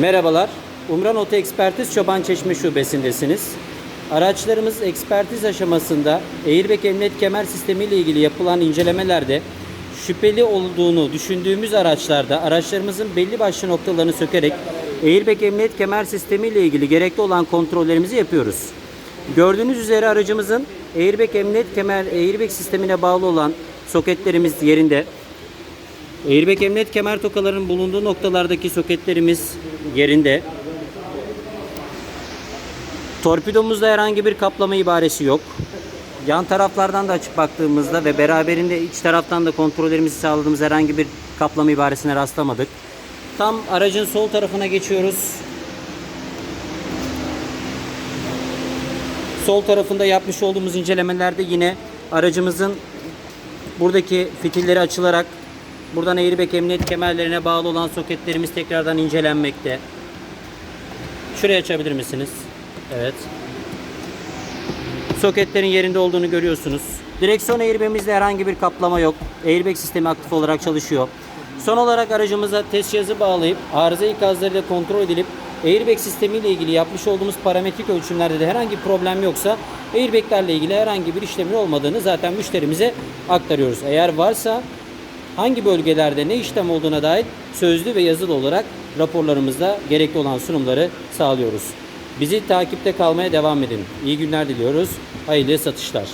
Merhabalar. Umran Oto Ekspertiz Çoban Çeşme Şubesindesiniz. Araçlarımız ekspertiz aşamasında airbag emniyet kemer sistemi ile ilgili yapılan incelemelerde şüpheli olduğunu düşündüğümüz araçlarda araçlarımızın belli başlı noktalarını sökerek airbag emniyet kemer sistemi ile ilgili gerekli olan kontrollerimizi yapıyoruz. Gördüğünüz üzere aracımızın airbag emniyet kemer airbag sistemine bağlı olan soketlerimiz yerinde. Airbag emniyet kemer tokalarının bulunduğu noktalardaki soketlerimiz yerinde. Torpidomuzda herhangi bir kaplama ibaresi yok. Yan taraflardan da açıp baktığımızda ve beraberinde iç taraftan da kontrollerimizi sağladığımız herhangi bir kaplama ibaresine rastlamadık. Tam aracın sol tarafına geçiyoruz. Sol tarafında yapmış olduğumuz incelemelerde yine aracımızın buradaki fitilleri açılarak buradan airbag emniyet kemerlerine bağlı olan soketlerimiz tekrardan incelenmekte. Şuraya açabilir misiniz? Evet. Soketlerin yerinde olduğunu görüyorsunuz. Direksiyon airbag'imizde herhangi bir kaplama yok. Airbag sistemi aktif olarak çalışıyor. Son olarak aracımıza test cihazı bağlayıp arıza ikazlarıyla kontrol edilip airbag sistemi ile ilgili yapmış olduğumuz parametrik ölçümlerde de herhangi bir problem yoksa airbaglerle ilgili herhangi bir işlemin olmadığını zaten müşterimize aktarıyoruz. Eğer varsa hangi bölgelerde ne işlem olduğuna dair sözlü ve yazılı olarak raporlarımızda gerekli olan sunumları sağlıyoruz. Bizi takipte kalmaya devam edin. İyi günler diliyoruz. Hayırlı satışlar.